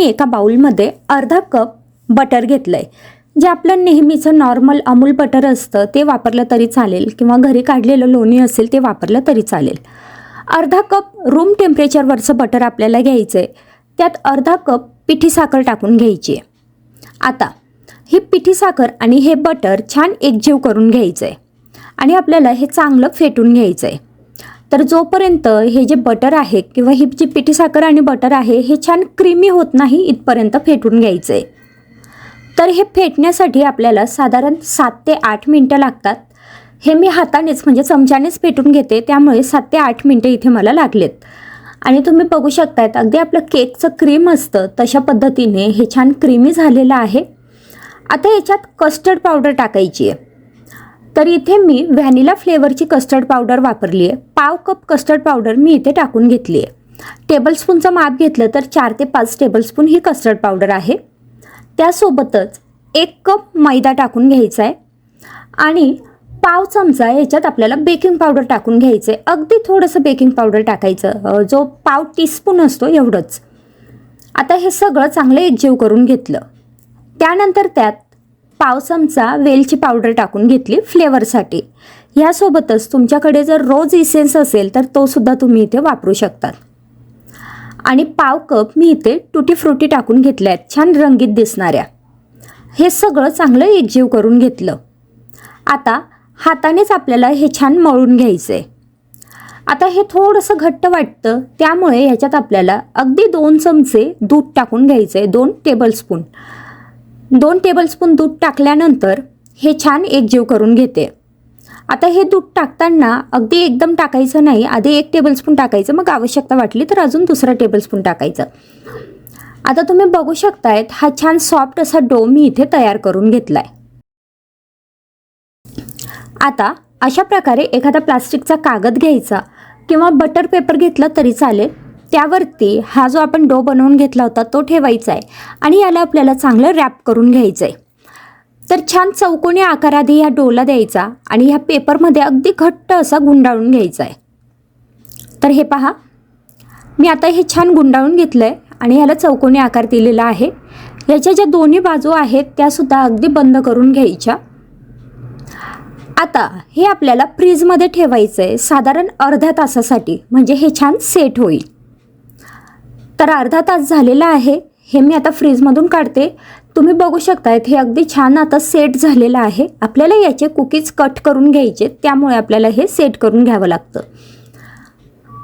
मी एका बाउलमध्ये अर्धा cup butter घेतलं आहे जे आपलं नेहमीचं नॉर्मल अमूल बटर असतं ते वापरलं तरी चालेल. किंवा घरी काढलेलं लोणी असेल ते वापरलं तरी चालेल. अर्धा कप रूम टेम्परेचरवरचं बटर आपल्याला घ्यायचं आहे त्यात अर्धा कप पिठी साखर टाकून घ्यायची आहे. आता ही पिठी साखर आणि हे बटर छान एकजीव करून घ्यायचं आहे आणि आपल्याला हे चांगलं फेटून घ्यायचं आहे तर जोपर्यंत हे जे बटर आहे किंवा ही जी पिठी साखर आणि बटर आहे हे छान क्रीमी होत नाही इथपर्यंत फेटून घ्यायचं. आहे तर हे फेटण्यासाठी आपल्याला साधारण सात ते आठ मिनटं लागतात. हे मी हातानेच म्हणजे चमच्यानेच फेटून घेते त्यामुळे सात ते आठ मिनटं इथे मला लागलेत. आणि तुम्ही बघू शकतायत अगदी आपलं केकचं क्रीम असतं तशा पद्धतीने हे छान क्रीमी झालेलं आहे. आता याच्यात कस्टर्ड पावडर टाकायची आहे. तर इथे मी व्हॅनिला फ्लेवरची कस्टर्ड पावडर वापरली आहे. पाव कप कस्टर्ड पावडर मी इथे टाकून घेतली आहे. टेबलस्पूनचं माप घेतलं तर चार ते पाच टेबलस्पून ही कस्टर्ड पावडर आहे. त्यासोबतच एक कप मैदा टाकून घ्यायचा आहे. आणि पाव चमचा याच्यात आपल्याला बेकिंग पावडर टाकून घ्यायचं आहे. अगदी थोडंसं बेकिंग पावडर टाकायचं. जो पाव टीस्पून असतो एवढंच. आता हे सगळं चांगलं एकजीव करून घेतलं. त्यानंतर त्यात पाव चमचा वेलची पावडर टाकून घेतली फ्लेवरसाठी. ह्यासोबतच तुमच्याकडे जर रोज इसेन्स असेल तर तो सुद्धा तुम्ही इथे वापरू शकतात. आणि पाव कप मी इथे टुटी फ्रुटी टाकून घेतल्या आहेत छान रंगीत दिसणाऱ्या. हे सगळं चांगलं एकजीव करून घेतलं. आता हातानेच आपल्याला हे छान मळून घ्यायचं आहे आता हे थोडंसं घट्ट वाटतं त्यामुळे ह्याच्यात आपल्याला अगदी दोन चमचे दूध टाकून घ्यायचं आहे दोन टेबलस्पून दोन टेबलस्पून दूध टाकल्यानंतर हे छान एकजीव करून घेते. आता हे दूध टाकताना अगदी एकदम टाकायचं नाही आधी एक टेबलस्पून टाकायचं मग आवश्यकता वाटली तर अजून दुसरा टेबलस्पून टाकायचं. आता तुम्ही बघू शकतायत हा छान सॉफ्ट असा डो मी इथे तयार करून घेतलाय. आता अशा प्रकारे एखादा प्लास्टिकचा कागद घ्यायचा किंवा बटर पेपर घेतला तरी चालेल. त्यावरती हा जो आपण डो बनवून घेतला होता तो ठेवायचा आहे आणि याला आपल्याला चांगलं रॅप करून घ्यायचं आहे. तर छान चौकोनी आकार आधी ह्या डोला द्यायचा आणि ह्या पेपरमध्ये अगदी घट्ट असा गुंडाळून घ्यायचा आहे. तर हे पहा. मी आता हे छान गुंडाळून घेतलं आहे आणि ह्याला चौकोनी आकार दिलेला आहे. याच्या ज्या दोन्ही बाजू आहेत त्यासुद्धा अगदी बंद करून घ्यायच्या. आता हे आपल्याला फ्रीजमध्ये ठेवायचं आहे साधारण अर्ध्या तासासाठी. म्हणजे हे छान सेट होईल. तर अर्धा तास झालेला आहे. हे मी आता फ्रीजमधून काढते. तुम्ही बघू शकतायत हे अगदी छान आता सेट झालेलं आहे. आपल्याला याचे कुकीज कट करून घ्यायचे त्यामुळे आपल्याला हे सेट करून घ्यावं लागतं.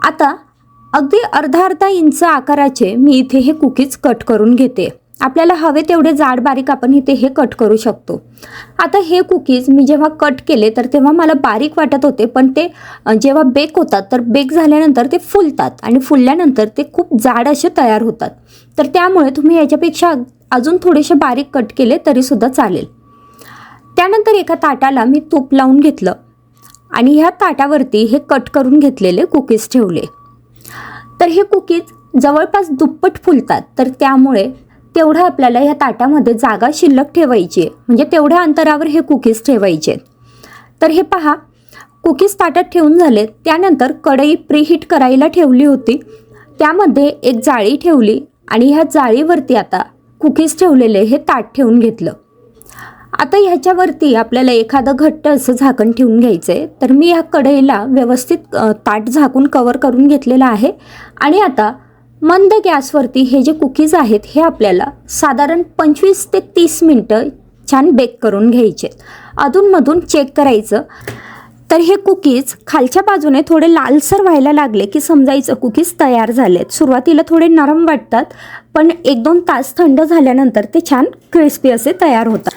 आता अगदी अर्धा अर्धा इंच आकाराचे मी इथे हे कुकीज कट करून घेते. आपल्याला हवे तेवढे जाड बारीक आपण इथे हे कट करू शकतो. आता हे कुकीज मी जेव्हा कट केले तर तेव्हा मला बारीक वाटत होते पण ते जेव्हा बेक होतात तर बेक झाल्यानंतर ते फुलतात आणि फुलल्यानंतर ते खूप जाड असे तयार होतात. तर त्यामुळे तुम्ही याच्यापेक्षा अजून थोडेसे बारीक कट केले तरीसुद्धा चालेल. त्यानंतर एका ताटाला मी तूप लावून घेतलं आणि ह्या ताटावरती हे कट करून घेतलेले कुकीज ठेवले. तर हे कुकीज जवळपास दुप्पट फुलतात तर त्यामुळे तेवढं आपल्याला ह्या ताटामध्ये जागा शिल्लक ठेवायची आहे. म्हणजे तेवढ्या अंतरावर हे कुकीज ठेवायचे आहेत. तर हे पहा कुकीज ताटात ठेवून झाले. त्यानंतर कढई प्रीहीट करायला ठेवली होती. त्यामध्ये एक जाळी ठेवली आणि ह्या जाळीवरती आता कुकीज ठेवलेले हे ताट ठेवून घेतलं. आता ह्याच्यावरती आपल्याला एखादं घट्ट असं झाकण ठेवून घ्यायचं आहे. तर मी ह्या कढईला व्यवस्थित ताट झाकून कवर करून घेतलेलं आहे. आणि आता मंद गॅसवरती हे जे कुकीज आहेत हे आपल्याला साधारण पंचवीस ते तीस मिनटं छान बेक करून घ्यायचे. अधूनमधून चेक करायचं. तर हे कुकीज खालच्या बाजूने थोडे लालसर व्हायला लागले की समजायचं कुकीज तयार झालेत. सुरुवातीला थोडे नरम वाटतात पण एक दोन तास थंड झाल्यानंतर ते छान क्रिस्पी असे तयार होतात.